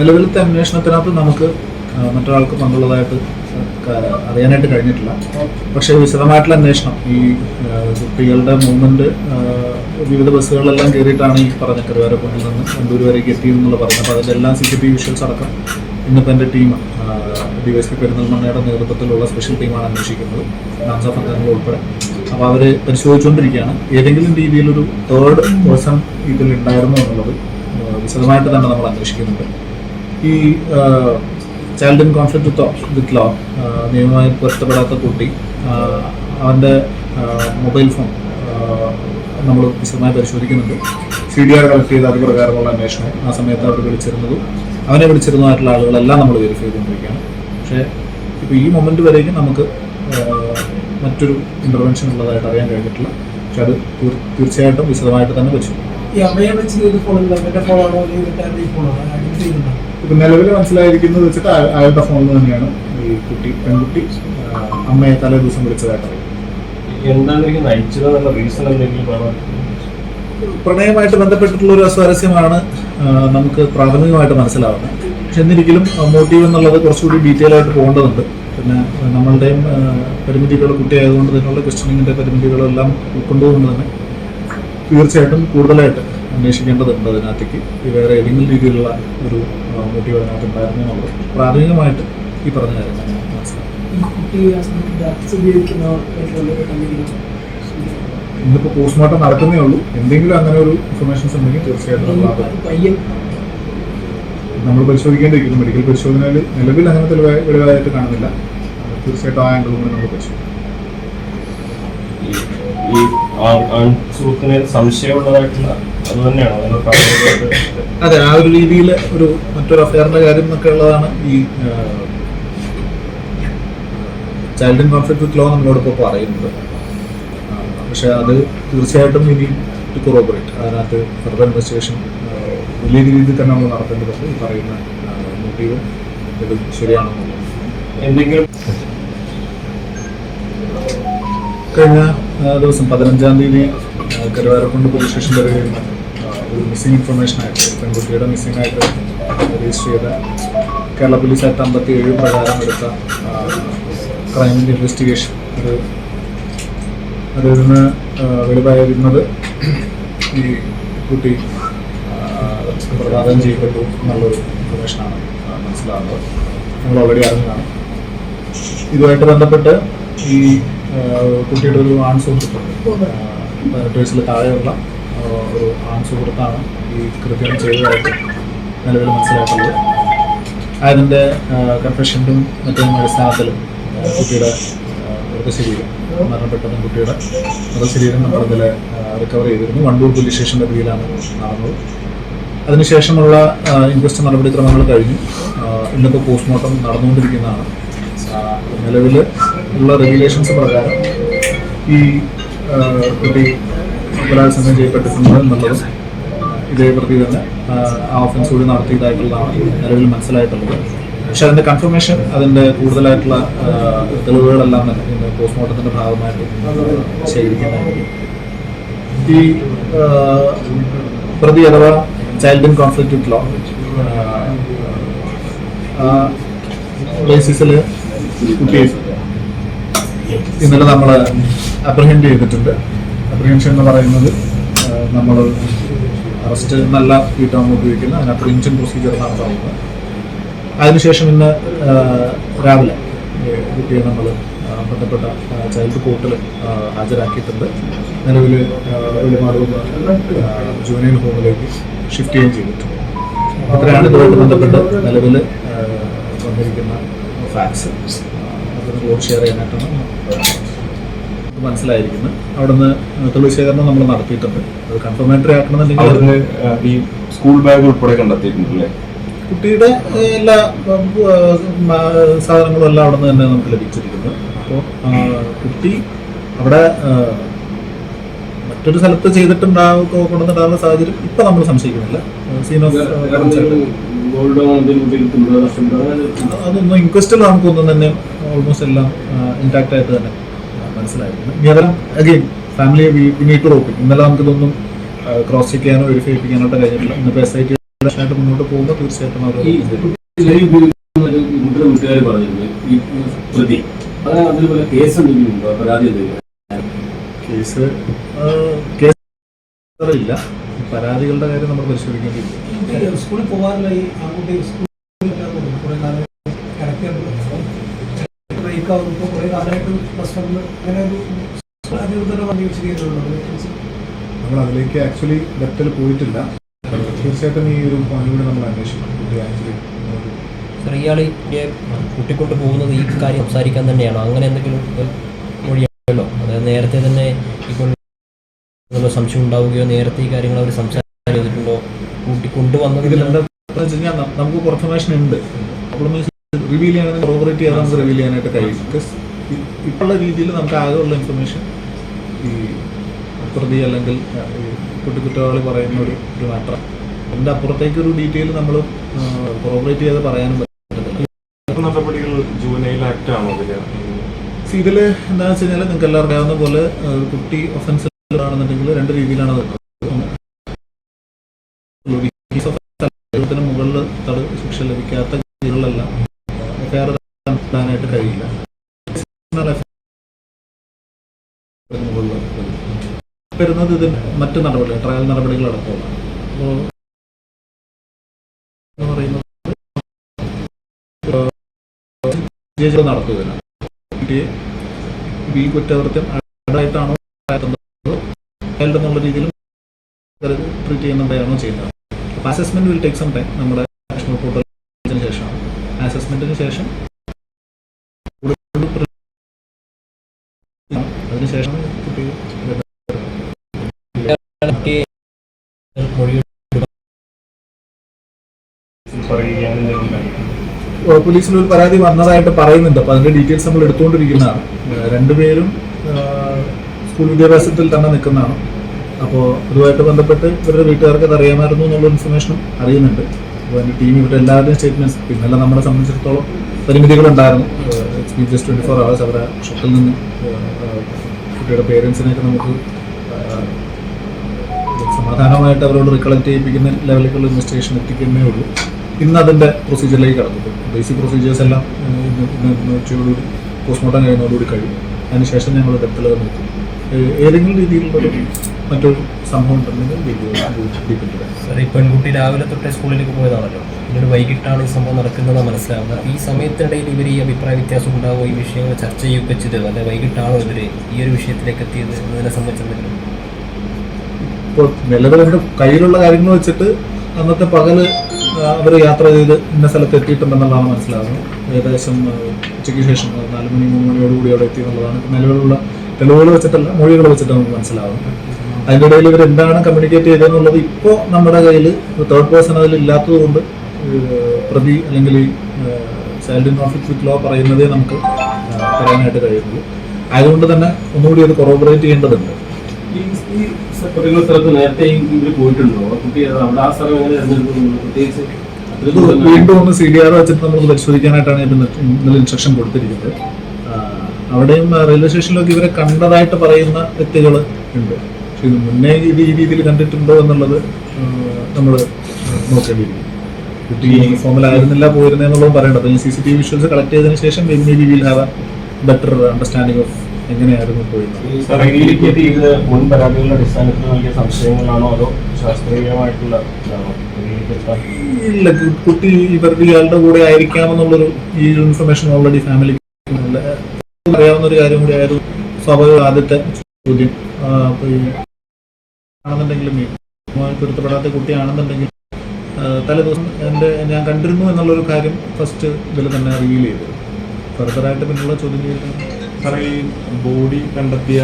നിലവിലത്തെ അന്വേഷണത്തിനകത്ത് നമുക്ക് മറ്റൊരാൾക്ക് പങ്കുള്ളതായിട്ട് അറിയാനായിട്ട് കഴിഞ്ഞിട്ടില്ല. പക്ഷേ വിശദമായിട്ടുള്ള അന്വേഷണം ഈ കുട്ടികളുടെ മൂവ്മെന്റ് വിവിധ ബസ്സുകളിലെല്ലാം കയറിയിട്ടാണ് ഈ പറഞ്ഞ കരുവാരക്കുണ്ടിൽ നിന്ന് കണ്ടൂർ വരേക്ക് എത്തിയെന്നുള്ള പറഞ്ഞത്. അപ്പോൾ അതിന്റെ എല്ലാം സി സി ടി വിഷ്വൽസ് അടക്കം ഇന്നിപ്പോൾ എന്റെ ടീം ഡി എസ് പി പെരുന്നൽമണ്ണയുടെ നേതൃത്വത്തിലുള്ള സ്പെഷ്യൽ ടീമാണ് അന്വേഷിക്കുന്നത്. നാംസ പന്തങ്ങൾ ഉൾപ്പെടെ. അപ്പോൾ അവർ പരിശോധിച്ചുകൊണ്ടിരിക്കുകയാണ്. ഏതെങ്കിലും രീതിയിലൊരു തേർഡ് പേഴ്സൺ ഇതിൽ ഉണ്ടായിരുന്നു എന്നുള്ളത് വിശദമായിട്ട് തന്നെ നമ്മൾ അന്വേഷിക്കുന്നുണ്ട്. ഈ child in conflict with with law നിയമമായി പൊരുത്തപ്പെടാത്ത കുട്ടി അവന്റെ മൊബൈൽ ഫോൺ നമ്മൾ വിശദമായി പരിശോധിക്കുന്നുണ്ട്. സി ഡി ആർ കളക്ട് ചെയ്ത് അത് പ്രകാരമുള്ള അന്വേഷണം ആ സമയത്ത് അവർ വിളിച്ചിരുന്നതും അവനെ വിളിച്ചിരുന്നതായിട്ടുള്ള ആളുകളെല്ലാം നമ്മൾ വെരിഫൈ ചെയ്തുകൊണ്ടിരിക്കുകയാണ്. പക്ഷേ ഇപ്പോൾ ഈ മൊമെന്റ് വരേക്കും നമുക്ക് മറ്റൊരു ഇന്റർവെൻഷൻ ഉള്ളതായിട്ട് അറിയാൻ കഴിഞ്ഞിട്ടില്ല. പക്ഷെ അത് തീർ- തീർച്ചയായിട്ടും വിശദമായിട്ട് തന്നെ വെച്ചു ഈ അമ്മയെ വെച്ച് എന്റെ ഫോണാണോ ഫോണാണോ നിലവിൽ മനസ്സിലായിരിക്കുന്നത് വെച്ചിട്ട് അയ- അയാളുടെ ഫോണിൽ തന്നെയാണ് ഈ കുട്ടി പെൺകുട്ടി അമ്മയെ തലേ ദിവസം വിളിച്ചതായിട്ട് എന്താണ് റീസൺ എന്തെങ്കിലും പ്രണയമായിട്ട് ബന്ധപ്പെട്ടിട്ടുള്ള ഒരു അസ്വാരസ്യമാണ് നമുക്ക് പ്രാഥമികമായിട്ട് മനസ്സിലാവുന്നത്. പക്ഷെ എന്നിരിക്കലും മോട്ടീവ് എന്നുള്ളത് കുറച്ചുകൂടി ഡീറ്റെയിൽ ആയിട്ട് പോകേണ്ടതുണ്ട്. പിന്നെ നമ്മളുടെയും പരിമിതികളുടെ പരിമിതികൾ കുട്ടിയായതുകൊണ്ട് തന്നെയുള്ള ക്വസ്റ്റനിങ്ങിന്റെ പരിമിതികളെല്ലാം ഉൾക്കൊണ്ടുകൊണ്ട് തന്നെ തീർച്ചയായിട്ടും കൂടുതലായിട്ട് അന്വേഷിക്കേണ്ടതുണ്ട് അതിനകത്തേക്ക്. വേറെ ഏതെങ്കിലും രീതിയിലുള്ള ഒരു മോട്ടീവ് അതിനകത്ത് ഉണ്ടായിരുന്നു എന്നുള്ളത് പ്രാഥമികമായിട്ട് ഈ പറഞ്ഞ കാര്യം മനസ്സിലാക്കി. ഇന്നിപ്പോൾ പോസ്റ്റ്മോർട്ടം നടക്കുന്നേ ഉള്ളൂ. എന്തെങ്കിലും അങ്ങനെ ഒരു ഇൻഫർമേഷൻസ് ഉണ്ടെങ്കിൽ തീർച്ചയായിട്ടും നമ്മൾ പരിശോധിക്കേണ്ടിയിരിക്കുന്നു. മെഡിക്കൽ പരിശോധനയിൽ നിലവിൽ അങ്ങനെ തെളിവായിട്ട് കാണുന്നില്ല. തീർച്ചയായിട്ടും ആ ആംഗിളും കൂടി നമ്മൾ പരിശോധിക്കും. ഈ- സുഹൃത്തിന് സംശയമുള്ളതായിട്ടുള്ള അത് തന്നെയാണോ. അതെ ആ ഒരു രീതിയിൽ ഒരു മറ്റൊരു അഫയറിന്റെ കാര്യം എന്നൊക്കെ ഉള്ളതാണ് ഈ child in conflict with law നമ്മളോട് ഇപ്പോൾ പറയുന്നത് പക്ഷെ അത് തീർച്ചയായിട്ടും ഇനി ടു കൊറോബറേറ്റ് അതിനകത്ത് ഫെർദർ ഇൻവെസ്റ്റിഗേഷൻ വലിയ രീതിയിൽ തന്നെ നമ്മൾ നടത്തേണ്ടതുണ്ട്. ഈ പറയുന്ന മോട്ടീവ് ഇത് ശരിയാണെന്നുള്ളത്. എന്തെങ്കിലും കഴിഞ്ഞ ദിവസം പതിനഞ്ചാം തീയതി കരുവാരക്കുണ്ട് പോലീസ് സ്റ്റേഷൻ വരെ ഒരു മിസ്സിംഗ് ഇൻഫർമേഷൻ ആയിട്ട് പെൺകുട്ടിയുടെ മിസ്സിംഗ് ആയിട്ട് രജിസ്റ്റർ ചെയ്ത കേരള പോലീസ് ആക്ട് അമ്പത്തി ഏഴ് പ്രകാരം എടുത്ത ക്രൈമിന്റെ ഇൻവെസ്റ്റിഗേഷൻ ഒരു അതിൽ നിന്ന് വെളിവായിരുന്നത് ഈ കുട്ടി ആ, ചെയ്യപ്പെട്ടു എന്നുള്ളൊരു ഇൻഫർമേഷനാണ് മനസ്സിലാകുന്നത് നമ്മൾ ഓൾറെഡി അറിഞ്ഞതാണ്. ഇതുമായിട്ട് ബന്ധപ്പെട്ട് ഈ കുട്ടിയുടെ ഒരു ആൺ സുഹൃത്ത് വയസ്സിൽ താഴെയുള്ള ഒരു ആൺ സുഹൃത്താണ് ഈ കൃത്യം ചെയ്തതായിട്ട് നിലവിൽ മനസ്സിലാക്കുന്നത്. അതിന്റെ കൺഫെഷന്റെ മറ്റും അടിസ്ഥാനത്തിലും കുട്ടിയുടെ മൃതശരീരം മരണപ്പെട്ട പെൺകുട്ടിയുടെ മൃതശരീരം നമ്മളിതിൽ റിക്കവർ ചെയ്തിരുന്നു. വണ്ടൂർ പോലീസ് സ്റ്റേഷന്റെ പിടിയിലാണ് നടന്നത്. അതിനുശേഷമുള്ള ഇൻക്വസ്റ്റ് നടപടിക്രമങ്ങൾ കഴിഞ്ഞു. ഇന്നിപ്പോൾ പോസ്റ്റ്മോർട്ടം നടന്നുകൊണ്ടിരിക്കുന്നതാണ്. നിലവിൽ ഉള്ള റെഗുലേഷൻസ് പ്രകാരം ഈ കുട്ടി ബലാത്സംഗം ചെയ്യപ്പെട്ടിട്ടുണ്ട് എന്നുള്ളത് ഇതേ പ്രതി തന്നെ ആ, ഓഫൻസ് കൂടി നടത്തിയതായിട്ടുള്ളതാണ് നിലവിൽ മനസ്സിലായിട്ടുള്ളത്. പക്ഷെ അതിന്റെ കൺഫർമേഷൻ അതിന്റെ കൂടുതലായിട്ടുള്ള തെളിവുകളെല്ലാം തന്നെ പോസ്റ്റ്മോർട്ടത്തിന്റെ ഭാഗമായിട്ട് ശേഖരിക്കുന്നതായിരിക്കും. ഈ പ്രതി അഥവാ ചൈൽഡ് ഇൻ കോൺഫ്ലിക്റ്റ് ലോ ബേസിസിൽ ഇന്നലെ നമ്മൾ അപ്രഹെൻഡ് ചെയ്തിട്ടുണ്ട്. അപ്രഹെൻഷൻ എന്ന് പറയുന്നത് നമ്മൾ അറസ്റ്റ് നല്ല വീട്ടാണ് ഉപയോഗിക്കുന്നത്. അതിന് അപ്രിഹെൻഷൻ പ്രൊസീജിയർ എന്നാണ് പറയുന്നത് അതിനുശേഷം ഇന്ന് രാവിലെ കുട്ടിയെ നമ്മൾ ബന്ധപ്പെട്ട ചൈൽഡ് കോർട്ടിൽ ഹാജരാക്കിയിട്ടുണ്ട്. നിലവിൽ വെളിമാട് ജൂനിയർ ഹോമിലേക്ക് ഷിഫ്റ്റ് ചെയ്യുകയും ചെയ്തിട്ടുണ്ട്. അത്രയാണ് ഇതുമായിട്ട് ബന്ധപ്പെട്ട് നിലവിൽ വന്നിരിക്കുന്ന ഫാക്ട്സ് അതൊന്ന് റോഡ് ഷെയർ ചെയ്യാനായിട്ടാണ് നമുക്ക് മനസ്സിലായിരിക്കുന്നത്. അവിടുന്ന് തെളിവ് ശേഖരണം നമ്മൾ നടത്തിയിട്ടുണ്ട്. അത് കൺഫർമേറ്ററി ആക്കണമെന്നുണ്ടെങ്കിൽ ഈ സ്കൂൾ ബാഗ് ഉൾപ്പെടെ കണ്ടെത്തിയിട്ടുണ്ടല്ലേ? കുട്ടിയുടെ എല്ലാ സാധനങ്ങളും എല്ലാം അവിടെ നിന്ന് തന്നെ നമുക്ക് ലഭിച്ചിരിക്കുന്നു. അപ്പോൾ കുട്ടി അവിടെ മറ്റൊരു സ്ഥലത്ത് ചെയ്തിട്ടുണ്ടാവും കൊണ്ടുവന്നിട്ടുണ്ടാകുന്ന സാഹചര്യം ഇപ്പം നമ്മൾ സംശയിക്കുന്നില്ല. ഓഫ് ഗോൾഡോ അതൊന്നും ഇൻക്വസ്റ്റിൽ നമുക്കൊന്നും തന്നെ ഓൾമോസ്റ്റ് എല്ലാം ഇൻടാക്ട് ആയിട്ട് തന്നെ മനസ്സിലായിരുന്നു ഇനി അതെല്ലാം again family we need roping ഇന്നലെ നമുക്കിതൊന്നും ക്രോസ് ചെക്ക് ചെയ്യാനോ വെരിഫൈ ചെയ്യാനോ കഴിഞ്ഞിട്ടില്ല. ഇന്നിപ്പോൾ എസ് ഐ ടി ആയിട്ട് മുന്നോട്ട് പോകുമ്പോൾ തീർച്ചയായിട്ടും അവർ വീട്ടുകാർ പറഞ്ഞിരുന്നു. ഈ പ്രതി. കേസ് എന്തെങ്കിലും ഉണ്ടോ? പരാതി എന്തെങ്കിലും? കേസ് കേസ് ഇല്ല. പരാതികളുടെ കാര്യം നമ്മൾ പരിശോധിക്കേണ്ടിയിരിക്കും ഈ സ്കൂളിൽ പോകാറില്ല ഈ ആൺകുട്ടി സ്കൂളിൽ കുറെ കാലം ഇടയ്ക്ക് ബ്രേക്ക് ആവുന്നു ഇപ്പോൾ കുറെ കാലമായിട്ട് പ്ലസ് വണ്ണിൽ അങ്ങനെ ഒരു വണ്ടി വിശദീകരിക്കുന്നുണ്ട് നമ്മൾ അതിലേക്ക് ആക്ച്വലി ഡെപ്തിൽ പോയിട്ടില്ല. തീർച്ചയായിട്ടും ഈ ഒരു പോയിന്റ് കൂടി നമ്മൾ അന്വേഷിക്കും. കുട്ടി ആക്ച്വലി സർ ഇയാൾ കൂട്ടിക്കൊണ്ട് പോകുന്നത് ഈ കാര്യം സംസാരിക്കാൻ തന്നെയാണോ? അങ്ങനെ എന്തെങ്കിലും മൊഴിയാണല്ലോ അതായത് നേരത്തെ തന്നെ ഇപ്പോൾ സംശയം ഉണ്ടാവുകയോ നേരത്തെ ഈ കാര്യങ്ങൾ അവർ സംസാരം ചെയ്തിട്ടുണ്ടോ കൂട്ടിക്കൊണ്ടുവന്നത് ഇതിലെന്താ വെച്ച് നമുക്ക് കുറച്ച് ഉണ്ട്. പ്രോബ്ലം റിവീൽ ചെയ്യാൻ കോർപ്പറേറ്റ് ചെയ്യാൻ നമുക്ക് റിവീൽ ചെയ്യാനായിട്ട് കഴിയും. ബിക്കോസ് ഇപ്പോഴുള്ള രീതിയിൽ നമുക്ക് ആകെയുള്ള ഇൻഫർമേഷൻ ഈ പ്രതി അല്ലെങ്കിൽ ആ, ഈ കുട്ടി കുറ്റവാളി പറയുന്ന ഒരു ഒരു മാറ്റർ അതിന്റെ അപ്പുറത്തേക്ക് ഒരു ഡീറ്റെയിൽ നമ്മൾ കോർപ്പറേറ്റ് ചെയ്ത് പറയാനും പറ്റില്ല നടപടികൾ ജൂനൈൽ ആക്ട് ആണോ ഇതിൽ എന്താണെന്ന് വെച്ച് കഴിഞ്ഞാൽ നിങ്ങൾക്ക് എല്ലാവർക്കും അറിയാവുന്ന പോലെ കുട്ടി ഒഫൻസ് ആണെന്നുണ്ടെങ്കിൽ രണ്ട് രീതിയിലാണ് അത് ത്തിന് മുകളിൽ തട ശിക്ഷ ലഭിക്കാത്ത കേസുകളിലെല്ലാം എഫ്ഐആർ ഇടാനായിട്ട് കഴിയില്ല. വരുന്നത് ഇതിന് മറ്റ് നടപടികൾ ട്രയൽ നടപടികൾ അടക്കമുള്ള. അപ്പോൾ പറയുന്നത് നടത്തുകയില്ല ഈ കുറ്റകൃത്യം ചൈൽഡ് എന്നുള്ള രീതിയിലും ട്രീറ്റ് ചെയ്യുന്നുണ്ടാണോ ചെയ്യുന്നത്? അപ്പോൾ വിൽ ടേക്ക് സം ടൈം നമ്മുടെ നാഷണൽ പോർട്ടലിന് ശേഷം. അസസ്മെന്റിന് ശേഷം അതിനുശേഷം കുട്ടി പോലീസിൽ ഒരു പരാതി വന്നതായിട്ട് പറയുന്നുണ്ട്. അപ്പൊ അതിന്റെ ഡീറ്റെയിൽസ് നമ്മൾ എടുത്തുകൊണ്ടിരിക്കുന്നതാണ്. രണ്ടുപേരും സ്കൂൾ വിദ്യാഭ്യാസത്തിൽ തന്നെ നിൽക്കുന്നതാണ്. അപ്പോൾ ഇതുമായിട്ട് ബന്ധപ്പെട്ട് ഇവരുടെ വീട്ടുകാർക്ക് അത് അറിയാമായിരുന്നു എന്നുള്ള ഇൻഫർമേഷനും അറിയുന്നുണ്ട്. അപ്പോൾ എന്റെ ടീം ഇവരുടെ എല്ലാവരുടെയും സ്റ്റേറ്റ്മെന്റ്സ് പിന്നല്ല നമ്മളെ സംബന്ധിച്ചിടത്തോളം പരിമിതികളുണ്ടായിരുന്നു. ജസ്റ്റ് ട്വന്റി ഫോർ അവേഴ്സ് അവരുടെ ഷോപ്പിൽ നിന്ന് കുട്ടിയുടെ പേരൻസിനെയൊക്കെ നമുക്ക് സമാധാനമായിട്ട് അവരോട് റിക്കളക്ട് ചെയ്യിപ്പിക്കുന്ന ലെവലിലേക്കുള്ള ഇൻവെസ്റ്റിഗേഷൻ എത്തിക്കുന്നേ ഉള്ളൂ. ഇന്ന് അതിന്റെ പ്രൊസീജിയറിലേക്ക് കടന്നു ബേസിക് പ്രൊസീജിയേഴ്സ് എല്ലാം ഇന്ന് ഇന്ന് ഉച്ചയോടുകൂടി പോസ്റ്റ്മോർട്ടം കഴിയുന്നതോടുകൂടി കഴിയും. അതിനുശേഷം ഞങ്ങൾ ഡെപ്തിൽ നോക്കും ഏതെങ്കിലും രീതിയിലുള്ളൊരു മറ്റൊരു സംഭവം സർ ഈ പെൺകുട്ടി രാവിലെ തൊട്ടേ സ്കൂളിലേക്ക് പോയതാണല്ലോ. പിന്നീട് വൈകിട്ടാണ് ഈ സംഭവം നടക്കുന്നത് മനസ്സിലാവുന്നത്. ഈ സമയത്തിനിടയിൽ ഇവർ ഈ അഭിപ്രായ വ്യത്യാസം ഉണ്ടാവുമോ? ഈ വിഷയങ്ങൾ ചർച്ച ചെയ്യുകയൊക്കെ ചെയ്തത് അല്ലെ വൈകിട്ടാണോ ഇവർ ഈ ഒരു വിഷയത്തിലേക്ക് എത്തിയത് എന്നതിനെ സംബന്ധിച്ചെന്തെങ്കിലും? ഇപ്പോൾ നിലവിൽ കയ്യിലുള്ള കാര്യങ്ങൾ വെച്ചിട്ട് അന്നത്തെ പകൽ അവർ യാത്ര ചെയ്ത് ഇന്ന സ്ഥലത്ത് എത്തിയിട്ടുണ്ടെന്നുള്ളതാണ് മനസ്സിലാകുന്നത് ഏകദേശം ഉച്ചയ്ക്ക് ശേഷം നാല് മണി മൂന്ന് മണിയോടുകൂടി അവിടെ എത്തി എന്നുള്ളതാണ്. ഇപ്പം നിലവിലുള്ള തെളിവുകൾ വെച്ചിട്ടല്ല മൊഴികൾ വെച്ചിട്ട് നമുക്ക് മനസ്സിലാകുന്നത് അതിന്റെ ഇടയിൽ ഇവർ എന്താണ് കമ്മ്യൂണിക്കേറ്റ് ചെയ്തതെന്നുള്ളത് ഇപ്പോൾ നമ്മുടെ കയ്യിൽ തേർഡ് പേഴ്സൺ അതിൽ ഇല്ലാത്തത് കൊണ്ട് പ്രതി അല്ലെങ്കിൽ child in conflict with law പറയുന്നതേ നമുക്ക് പറയാനായിട്ട് കഴിയുള്ളൂ. അതുകൊണ്ട് തന്നെ ഒന്നുകൂടി അത് കൊറോബറേറ്റ് ചെയ്യേണ്ടതുണ്ട്. ഈ ഈ പർട്ടിക്കുലർ സ്ഥലത്ത് നേരത്തെ ഇവർ പോയിട്ടുണ്ടോ? ആ കുട്ടി അത് അവിടെ ആ സ്ഥലം എങ്ങനെ തിരഞ്ഞെടുക്കുന്നു? പ്രത്യേകിച്ച് അത്രയും ഇത് ദൂരം വീണ്ടും ഒന്ന് സി ഡി ആർ വെച്ചിട്ട് നമ്മൾ പരിശോധിക്കാനായിട്ടാണ് ഇന്നലെ ഇൻസ്ട്രക്ഷൻ കൊടുത്തിരിക്കുന്നത്. അവിടെയും റെയിൽവേ സ്റ്റേഷനിലൊക്കെ ഇവരെ കണ്ടതായിട്ട് പറയുന്ന വ്യക്തികൾ ഉണ്ട്. പക്ഷെ ഇത് മുന്നേ ഇത് ഈ രീതിയിൽ കണ്ടിട്ടുണ്ടോ എന്നുള്ളത് നമ്മൾ നോക്കേണ്ടിയിരിക്കും കുട്ടി യൂണിഫോമിലായിരുന്നില്ല പോയിരുന്നെന്നുള്ളത് പറയേണ്ടത് ഈ C C T V visuals collect ചെയ്തതിന് ശേഷം maybe will have a better understanding of എങ്ങനെയായിരുന്നു പോയിരുന്നത്. ഈ സർവീലിലേക്ക് ഇത് മുൻ പരാതികളുടെ അടിസ്ഥാനത്തിൽ നൽകിയ സംശയങ്ങളാണോ അതോ ശാസ്ത്രീയമായിട്ടുള്ള ഇല്ല കുട്ടി ഇവരുടെ ഇയാളുടെ കൂടെ ആയിരിക്കാമെന്നുള്ളൊരു ഈ ഇൻഫർമേഷൻ ഓൾറെഡി ഫാമിലി അറിയാവുന്ന ഒരു കാര്യം കൂടി ആയിരുന്നു. സ്വാഭാവിക ആദ്യത്തെ ചോദ്യം. ആണെന്നുണ്ടെങ്കിലും പൊരുത്തപ്പെടാത്ത കുട്ടിയാണെന്നുണ്ടെങ്കിൽ തലേദിവസം എന്റെ ഞാൻ കണ്ടിരുന്നു എന്നുള്ളൊരു കാര്യം ഫസ്റ്റ് ഇതിൽ തന്നെ റിവീൽ ചെയ്തു. ഫർദറായിട്ട് പിന്നുള്ള ചോദ്യം ചെയ്തിട്ടുണ്ട് സാറേ ഈ ബോഡി കണ്ടെത്തിയ